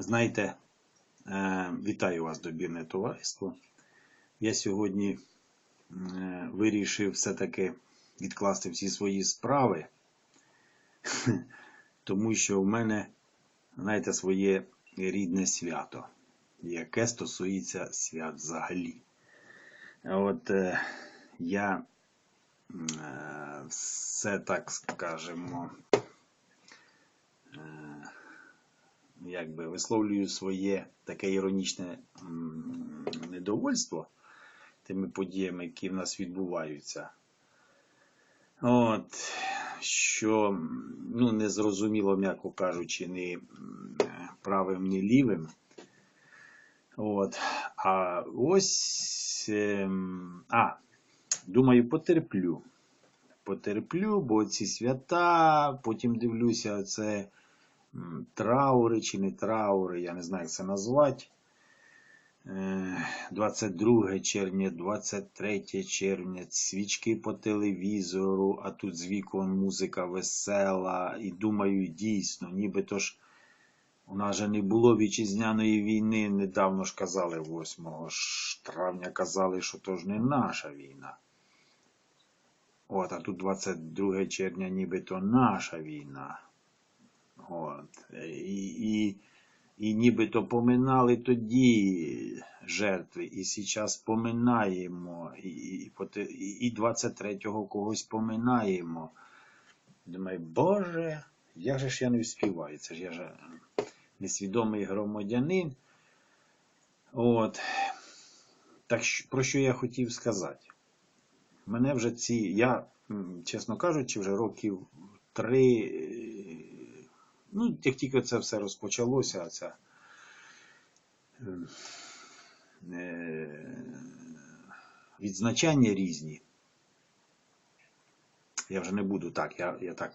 Знаєте, е, вітаю вас, добірне товариство. Я сьогодні е, вирішив все-таки відкласти всі свої справи, тому що в мене, знаєте, своє рідне свято, яке стосується свят взагалі. От е, я все так скажемо. Е, якби висловлюю своє таке іронічне недовольство тими подіями, які в нас відбуваються. От, що ну, не зрозуміло, м'яко кажучи, ні правим, ні лівим. От. А ось. ем, а, думаю, потерплю. Потерплю, бо ці свята, потім дивлюся, це траури чи не траури, я не знаю, як це назвати. Е, 22 червня, 23 червня, свічки по телевізору, а тут з вікон музика весела. І думаю, дійсно, нібито ж у нас же не було вітчизняної війни. Недавно ж казали, 8 травня казали, що то ж не наша війна. От, а тут 22 червня нібито наша війна. От. І, і, і нібито поминали тоді жертви, і зараз поминаємо, і, і, і, і 23-го когось поминаємо. Думаю, Боже, як же ж я не вспіваю? Це ж я ж несвідомий громадянин. От. Так про що я хотів сказати? Мене вже ці, я, чесно кажучи, вже років три, е, ну, як тільки це все розпочалося, ця ем, е, відзначання різні. Я вже не буду так, я, я так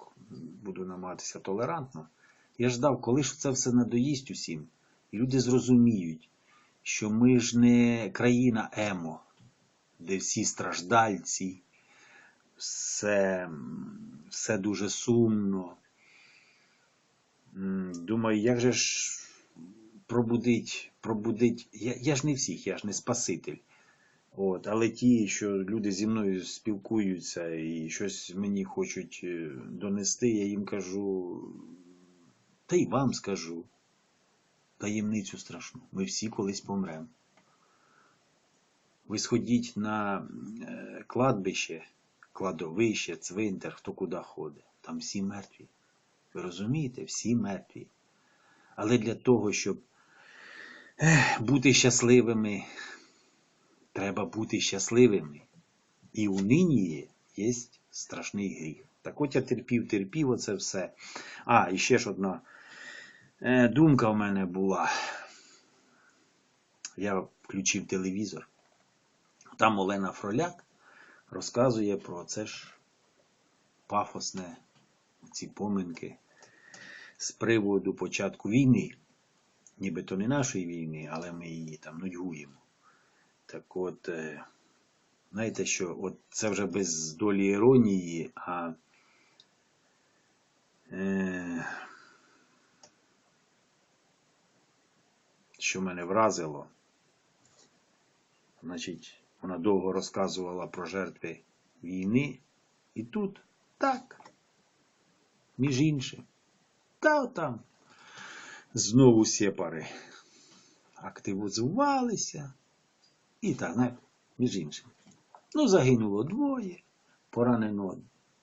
буду намагатися толерантно. Я ж ждав, коли ж це все надоїсть усім, люди зрозуміють, що ми ж не країна емо, де всі страждальці, все, все дуже сумно. Думаю, як же ж пробудить, пробудить. Я, я ж не всіх, я ж не спаситель. От, але ті, що люди зі мною спілкуються і щось мені хочуть е, донести, я їм кажу, та й вам скажу. Таємницю страшну. Ми всі колись помремо. Ви сходіть на е, кладбище, кладовище, цвинтар, хто куди ходить. Там всі мертві. Ви розумієте? Всі мертві. Але для того, щоб ех, бути щасливими, треба бути щасливими. І у нині є страшний гріх. Так от я терпів, терпів оце все. А, і ще ж одна е, думка в мене була. Я включив телевізор. Там Олена Фроляк розказує про це ж пафосне, ці поминки з приводу початку війни. Нібито не нашої війни, але ми її там нудьгуємо. Так от, е, знаєте що, от це вже без долі іронії, а е, що мене вразило, значить, вона довго розказувала про жертви війни, і тут так, між іншим, та там знову сепари активізувалися. І так, між іншим. Ну, загинуло двоє, поранено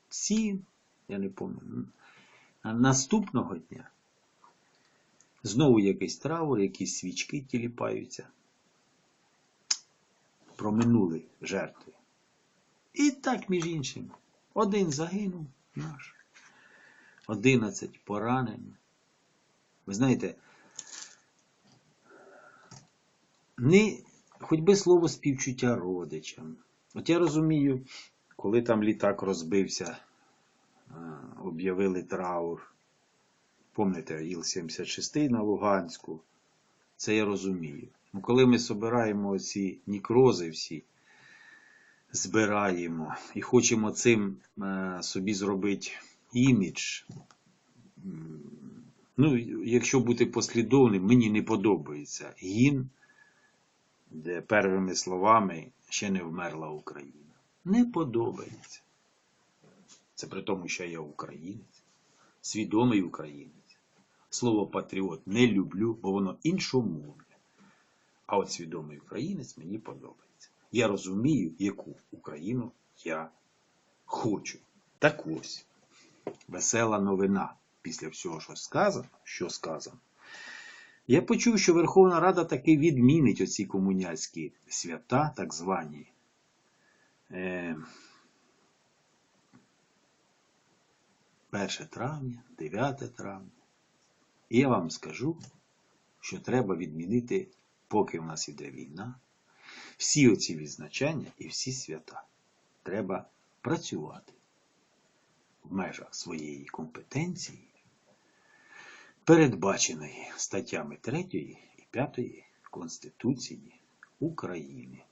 сім, я не пам'ятаю. А наступного дня знову якийсь траур, якісь свічки тіліпаються. Проминули жертви. І так, між іншим, один загинув наш, одинадцять поранено. Ви знаєте, не хоч би слово співчуття родичам. От я розумію, коли там літак розбився, е, об'явили траур. Пам'ятаєте, Іл-76 на Луганську. Це я розумію. Ну, коли ми збираємо ці нікрози всі, збираємо і хочемо цим е, собі зробити імідж, Ну, якщо бути послідовним, мені не подобається гімн, де первими словами ще не вмерла Україна. Не подобається. Це при тому, що я українець, свідомий українець. Слово патріот не люблю, бо воно іншомовне. А от свідомий українець мені подобається. Я розумію, яку Україну я хочу. Так ось, весела новина після всього, що сказано, що сказано. Я почув, що Верховна Рада таки відмінить оці комуняцькі свята, так звані. Е, 1 травня, 9 травня. І я вам скажу, що треба відмінити, поки в нас іде війна, всі оці відзначання і всі свята. Треба працювати в межах своєї компетенції, передбаченої статтями 3 і 5 Конституції України.